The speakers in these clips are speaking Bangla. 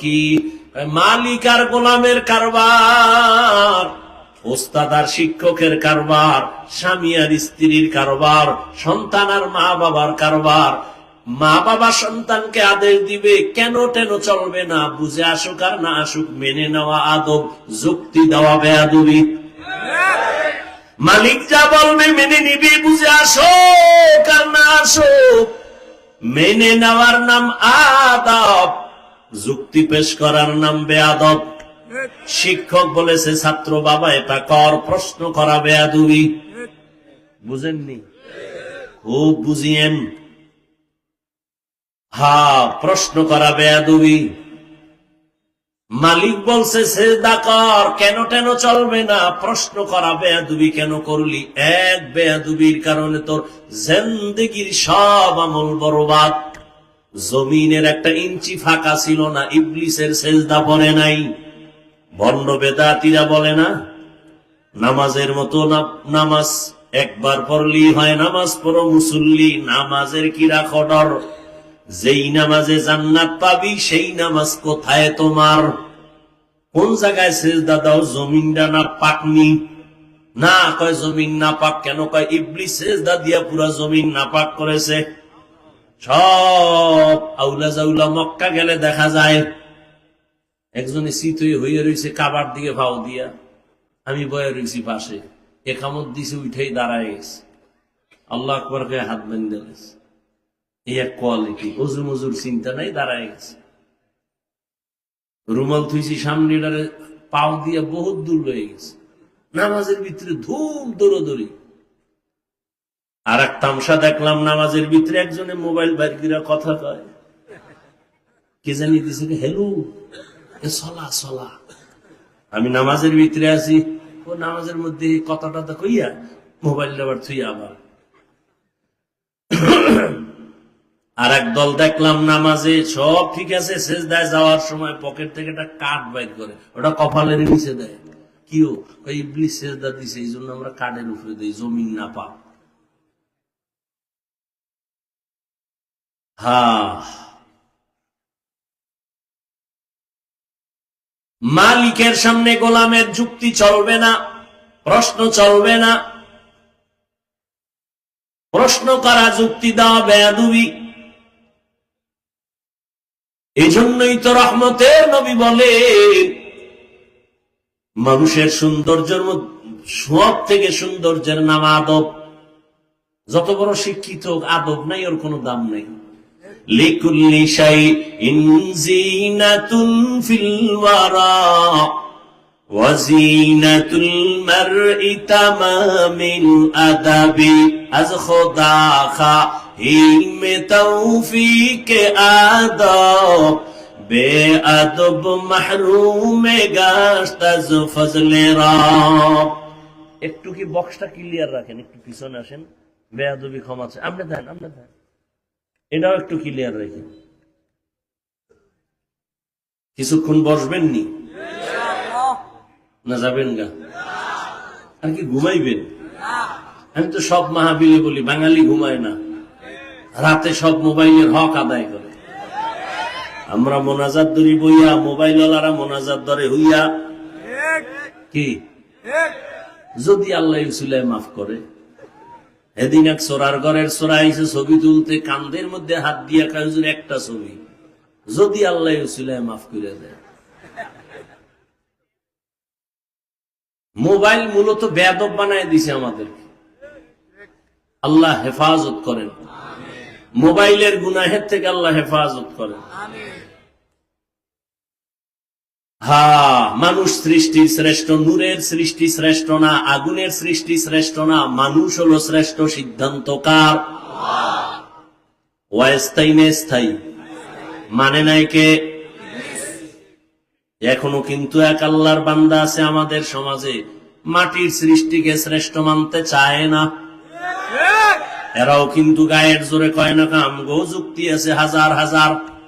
কি? মালিক আর গোলামের কারবার, ওস্তাদ আর শিক্ষকের কারবার, স্বামী আর স্ত্রীর কারবার, সন্তান আর মা বাবার কারবার। মা বাবা সন্তানকে আদেশ দিবে, কেন টেন চলবে না? বুঝে আসুক আর না আসুক, মেনে নেওয়া আদব, যুক্তি দেওয়া বেয়াদুবি। মালিক যা বলবে মেনে নিবি, বুঝে আসুক আর না আসো মেনে নেওয়ার নাম আদব। যুক্তি পেশ করার নাম বেয়াদব। শিক্ষক বলেছে, ছাত্র বাবা, এটা কর, প্রশ্ন করা বেয়াদুবি। বুঝেননি? খুব বুঝিয়েন। হা, প্রশ্ন করা বেয়াদুবি। মালিক বলছে সেজদা কর, কেন টেন চলবে না? প্রশ্ন করা বেয়াদুবি কেন করলি? এক বেয়াদুবির কারণে তোর জেন্দেগির সব আমল বরবাদ। জমিনের একটা ইঞ্চি ফাঁকা ছিল না, ইবলিসের সেজদা পড়ে নাই। বন্ড বেদাতিরা বলে না, নামাজের মতো নামাজ একবার পড়লি হয় নামাজ পড়ো মুসল্লি, নামাজের কিরা খডর যেই নামাজে জান্নাত পাবি, সেই নামাজ কোথায় তোমার? কোন জায়গায় সেজদা দাও, জমিনটা না পাকনি না? কয় জমিন না পাক, কেন কয় ইবলি সেজদা দিয়া পুরা জমিন না পাক করেছে? সব আউলা জাউলা মক্কা গেলে দেখা যায়, একজনে শীত হয়ে হইয়া রয়েছে কাবার দিকে ভাও দিয়া, আমি বয়ে রয়েছি পাশে একামত দিছে উঠেই দাঁড়ায় গেছে। আল্লাহ আকবর হাত বেঁধে গেছে এই এক কোয়ালিটি অজু মজুর চিন্তা নাই, দাঁড়ায় গেছে। রুমাল থুইছি সামনে পাও দিয়ে বহুত দূর হয়ে গেছে। নামাজের ভিতরে ধূম দৌড়দৌড়ি। আর এক তামসা দেখলাম নামাজের ভিতরে একজনে মোবাইল বাইর করে কথা কয়। কে জানি দিছে হেলু সলা সলা। আমি নামাজের ভিতরে আছি, ও নামাজের মধ্যে কথাটা তো কইয়া মোবাইল আবার থুইয়া আবার। আর এক দল দেখলাম নামাজে সব ঠিক আছে শেষ দেয় যাওয়ার সময় পকেট থেকে একটা কাঠ বাইর করে, ওটা কপালের নিচে দেয়। কিও? ইবলিস শেষ দা দিছে এই জন্য আমরা কাঠের উপরে দিই, জমিন না পা মালিকের সামনে গোলামের যুক্তি চলবে না, প্রশ্ন চলবে না। প্রশ্ন করা যুক্তি দেওয়া বেয়াদুবি। এই জন্যই তো রহমতের নবী বলে মানুষের সৌন্দর্যের সব থেকে সৌন্দর্যের নাম আদব। যত বড় শিক্ষিত আদব নাই, ওর কোনো দাম নেই। একটু কি বক্সটা ক্লিয়ার রাখেন? একটু পিছনে আসেন। বেআদবি ক্ষমা আছে আপনি দেন আপনি দেন। এটাও একটু ক্লিয়ার রাখেন কিছুক্ষণ বসবেন নি না যাবেন গা? আর কি ঘুমাইবেন? আমি তো সব মাহাবিলে বলি, বাঙালি ঘুমায় না। রাতে সব মোবাইলের হক আদায় করে। আমরা মোনাজাত ধরি বইয়া মোবাইল ওলারা মোনাজাত ধরে হইয়া। কি? যদি আল্লাহ ইসুলাই মাফ করে। এদিন এক সোরার ঘরের সোরা আইসে ছবি তুলতে কান্দের মধ্যে হাত দিয়া কাজুর একটা ছবি। যদি আল্লাহ ইসুলাই মাফ করে দেয়। মোবাইল মূলত বেদব বানায় দিছে আমাদের আল্লাহ হেফাজত করেন। মোবাইলের গুনাহের থেকে আল্লাহ হেফাজত করেন। হা, মানুষ সৃষ্টির শ্রেষ্ঠ, নূরের সৃষ্টি শ্রেষ্ঠ না, আগুনের সৃষ্টি শ্রেষ্ঠ না, মানুষ হলো শ্রেষ্ঠ সিদ্ধান্তকার ওয়াস্তাই স্থায়ী। মানে নাই কে? এখনও কিন্তু এক আল্লাহর বান্দা আছে আমাদের সমাজে। মাটির সৃষ্টিকে শ্রেষ্ঠ মানতে চায় না। এরাও কিন্তু গায়ের জোরে কয় না কাম, গো যুক্তি আছে হাজার হাজার।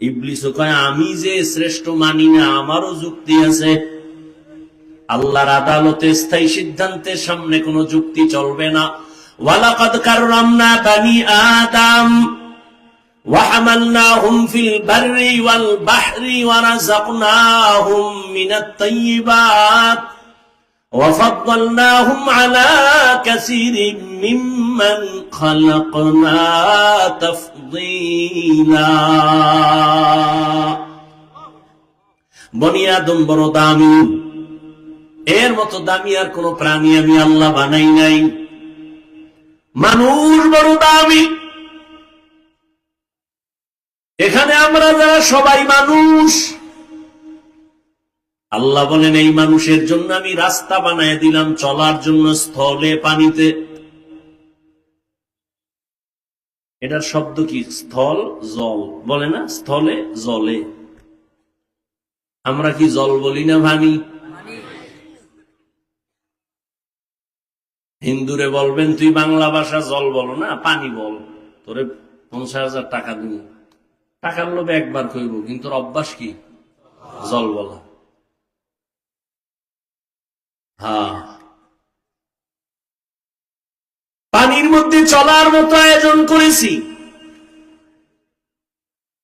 ইবলিসও কয় আমি যে শ্রেষ্ঠ মানি না আমারও যুক্তি আছে আল্লাহর আদালতে স্থায়ী সিদ্ধান্তের সামনে কোনো যুক্তি চলবে না ওয়ালাকাদ কাররামনা বানি আদম وحملناهم في البر والبحر ورزقناهم من الطيبات وفضلناهم على كثير ممن خلقنا تفضيلا বনি আদম বড় দামি এর মতো দামি আর কোন প্রাণী আমি আল্লাহ বানাই নাই মানুষ বড় দামি এখানে আমরা যারা সবাই মানুষ আল্লাহ বলেন, এই মানুষের জন্য আমি রাস্তা বানায় দিলাম চলার জন্য স্থলে পানিতে। এটার শব্দ কি? স্থল, জল। বলে না? স্থলে, জলে। আমরা কি জল বলি না ভানি? হিন্দুরে বলবেন, তুই বাংলা ভাষা জল বলো না, পানি বল। তোরে পঞ্চাশ হাজার টাকা দিব। টাকার লোভে একবার কইব, কিন্তু অভ্যাস কি? জল বলা। হ্যাঁ পানির মধ্যে চলার মতো আয়োজন করেছি।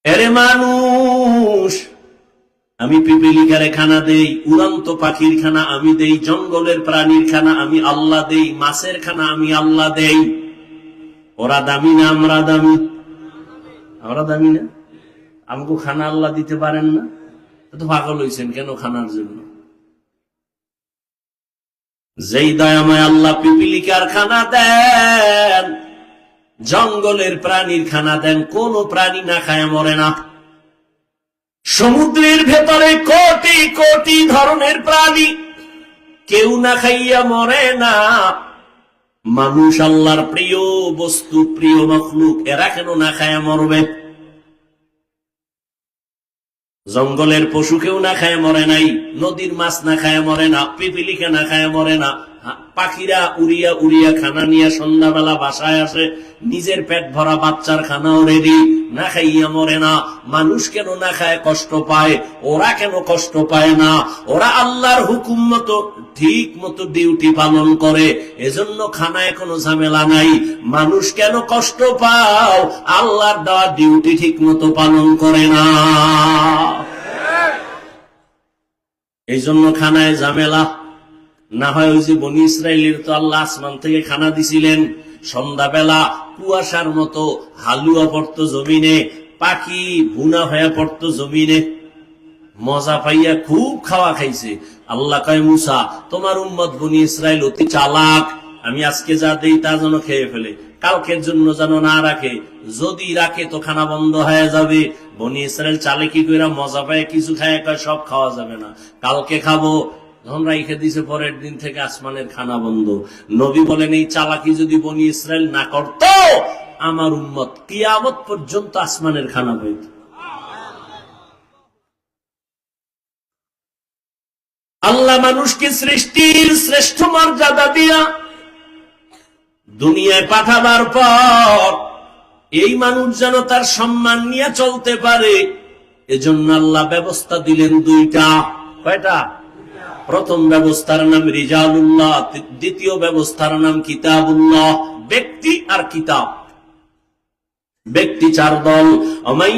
এরে মানুষ, আমি পিপিলিকারে খানা দেই, উড়ন্ত পাখির খানা আমি দেই, জঙ্গলের প্রাণীর খানা আমি আল্লাহ দেই, মাছের খানা আমি আল্লাহ দেই। ওরা দামি না আমরা দামি? আমরা দামি না? আমাকে খানা আল্লাহ দিতে পারেন না? তো পাগল হয়েছেন কেন খানার জন্য? যেই দয়াময় আল্লাহ পিপিলিকার খানা দেন, জঙ্গলের প্রাণীর খানা দেন, কোন প্রাণী না খায় মরে না। সমুদ্রের ভেতরে কোটি কোটি ধরনের প্রাণী কেউ না খাইয়া মরে না। মানুষ আল্লাহর প্রিয় বস্তু, প্রিয় মখলুক, এরা কেন না খায়া মরবে? জঙ্গলের পশুকেও না খায়, মরে নাই। নদীর মাছ না খায়, মরে না। পিপিলিকা না খায়, মরে না। পাখিরা উড়িয়া উড়িয়া খানা নিয়ে সন্ধ্যাবেলা বাসায় আসে নিজের পেট ভরা বাচ্চার খানাও রেডি না খাইয়া মরে না। মানুষ কেন না খায় কষ্ট পায় ওরা কেন কষ্ট পায় না? ওরা আল্লাহর হুকুম মতো ঠিক মতো ডিউটি পালন করে। এজন্য খানায় কোনো ঝামেলা নাই। মানুষ কেন কষ্ট পাও আল্লাহর দেওয়া ডিউটি ঠিক মতো পালন করে না। এই জন্য খানায় ঝামেলা। না হয় ওই যে বনি ইসরায়েলের তো আল্লাহ আসমান থেকে খানা দিছিলেন। সন্ধ্যাবেলা কুয়াশার মতো হালুয়া পড়তো জমিনে, পাখি বুনা হয়ে পড়তো জমিনে। মজা পাইয়া খুব খাওয়া খাইছে। আল্লাহ কয়, মুসা, তোমার উম্মত বনি ইসরায়েল অতি চালাক। আমি আজকে যা দেই তা যেন খেয়ে ফেলে। কালকের জন্য যেন না রাখে। যদি রাখে তো খানা বন্ধ হয়ে যাবে। বনি ইসরায়েল চালে কি করে মজা পায় কিছু খায় সব খাওয়া যাবে না। কালকে খাব যখন রাইখে দিছে, পরের দিন থেকে আসমানের খানা বন্ধ। নবী বলেন, এই চালাকি যদি বনি ইসরায়েল না করত, আমার পর্যন্ত আসমানের খানা আল্লাহ মানুষকে সৃষ্টির শ্রেষ্ঠ মর্যাদা দিয়া দুনিয়ায় পাঠাবার পর এই মানুষ যেন তার সম্মান নিয়ে চলতে পারে, এজন্য আল্লাহ ব্যবস্থা দিলেন দুইটা। কয়টা? প্রথম ব্যবস্থার নাম রিজালুল্লাহ দ্বিতীয় ব্যবস্থার নাম কিতাবুল্লাহ, ব্যক্তি আর কিতাব। ব্যক্তি চার দল। ওয়ার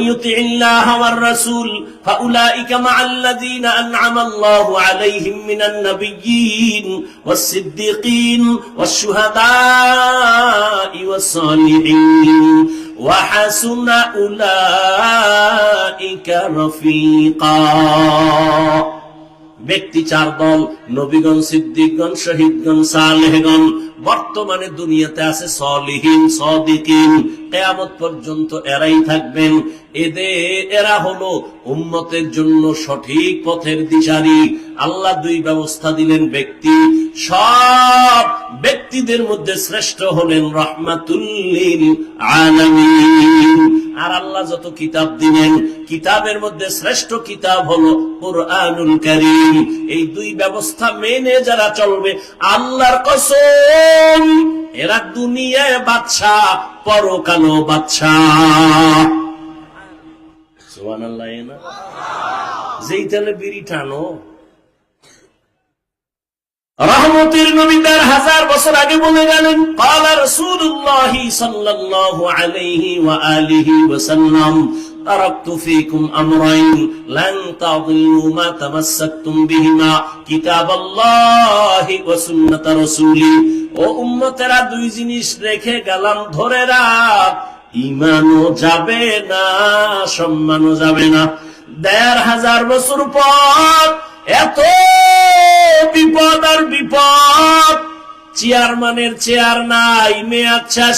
ব্যক্তি চার দল, নবীগণ, সিদ্দিকগণ, শহীদগণ, সালেহগণ। বর্তমানে দুনিয়াতে আছে সলিহীন, সদিকিন। কেয়ামত পর্যন্ত এরাই থাকবেন। এদের এরা হলো জন্য সঠিক পথের দিশারি। আল্লাহ দুই ব্যবস্থা দিলেন ব্যক্তি। সব ব্যক্তিদের মধ্যে শ্রেষ্ঠ হলেন রহমাতুল্লিল আর আল্লাহ যত কিতাব দিলেন কিতাবের মধ্যে শ্রেষ্ঠ কিতাব হলো কোরআনুল করিম। এই দুই ব্যবস্থা মেনে যারা চলবে, আল্লাহর কসম, এরা দুনিয়ায় বাচ্চা পরকালো বাচ্চা যেই তাহলে বিড়ি টানো রহমতের নবী দেড় হাজার বছর আগে বলে গেলেন উম্মতেরা দুই জিনিস রেখে গেলাম, ধরে ইমানও যাবে না, সম্মানও যাবে না। দেড় হাজার বছর পর এত বিপদ আর বিপদ। চেয়ারম্যানের চেয়ার নাই, মেয়াদ শেষ।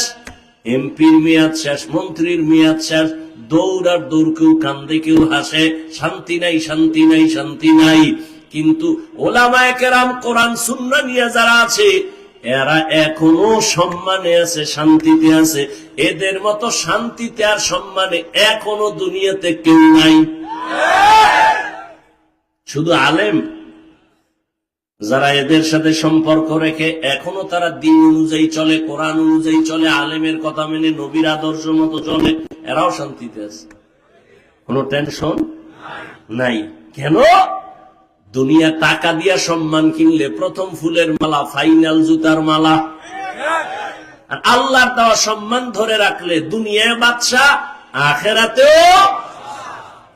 এমপির মেয়াদ শেষ, মন্ত্রীর মেয়াদ শেষ। দৌড় আর দৌড় কেউ কান্দে, কেউ হাসে। শান্তি নাই শান্তি নাই শান্তি নাই। কিন্তু ওলামায় কোরআন সুন্না নিয়ে যারা আছে, এরা এখনও সম্মানে আছে, শান্তিতে আছে। এদের মতো শান্তিতে আর সম্মানে এখনও দুনিয়াতে কেউ নাই। শুধু আলেম যারা এদের সাথে সম্পর্ক রেখে এখনও তারা দিন অনুযায়ী চলে, কোরআন অনুযায়ী চলে, আলেমের কথা মেনে নবীর আদর্শ মতো চলে, এরাও শান্তিতে আছে। কোনো টেনশন নাই। কেন? দুনিয়া টাকা দিয়া সম্মান কিনলে প্রথম ফুলের মালা ফাইনাল জুতার মালা। আর আল্লাহর দেওয়া সম্মান ধরে রাখলে দুনিয়ায় বাদশা আখেরাতেও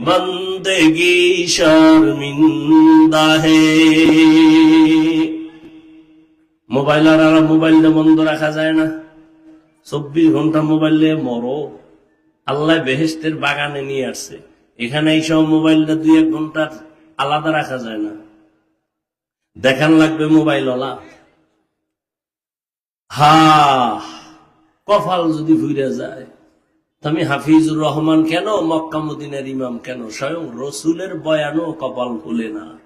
বন্দি শর্মিন্দা মোবাইল আর মোবাইল বন্ধ রাখা যায় না। চব্বিশ ঘণ্টা মোবাইল মরো। আল্লাহ বেহেস্তের বাগানে নিয়ে আসছে। এখানে এইসব মোবাইলটা দুই এক ঘণ্টার আলাদা রাখা যায় না। দেখান লাগবে মোবাইল ওলা হা কফাল যদি ঘুরে যায়। আমি হাফিজুর রহমান কেন, মক্কা মদিনার ইমাম কেন? স্বয়ং রসুলের বয়ানও কপাল খুলে না।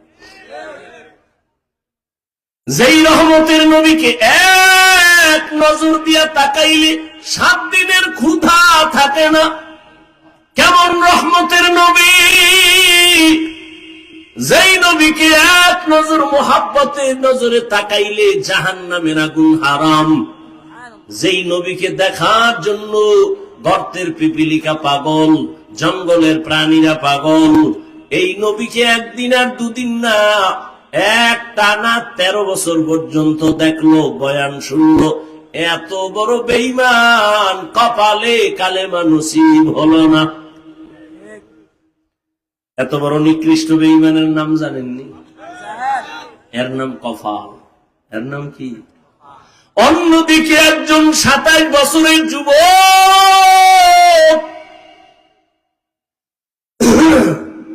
যেই রহমতের নবীকে এক নজর দিয়া তাকাইলে সাত দিনের ক্ষুধা থাকে না। কেমন রহমতের নবী? যেই নবীকে এক নজর মোহাব্বতের নজরে তাকাইলে জাহান নামের আগুন হারাম। যেই নবীকে দেখার জন্য গর্তের পিপিলিকা পাগল, জঙ্গলের প্রাণীরা পাগল। এই নবীকে একদিন আর দুদিন না, এক টানা তেরো বছর পর্যন্ত দেখল, বয়ান শুনলো, এত বড় বেইমান কপালে কালে নসিব হলো না। এত বড় নিকৃষ্ট বেইমানের নাম জানেননি? এর নাম কফাল। এর নাম কি? অন্যদিকে একজন সাতাইশ বছরের যুবক।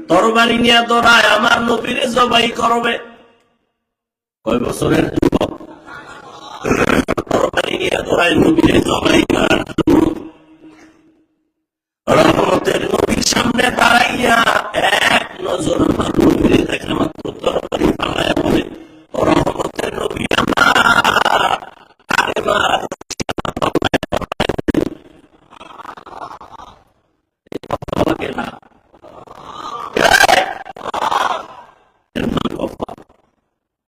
তরবারি নিয়ে দৌড়ায়, আমার নবীরে জবাই করবে। কয় বছরের যুবক? তরবারি নিয়ে দৌড়ায়, নবীরে জবাই করার রহমতের নবীর সামনে দাঁড়াইয়া এক নজর আমার নবীরে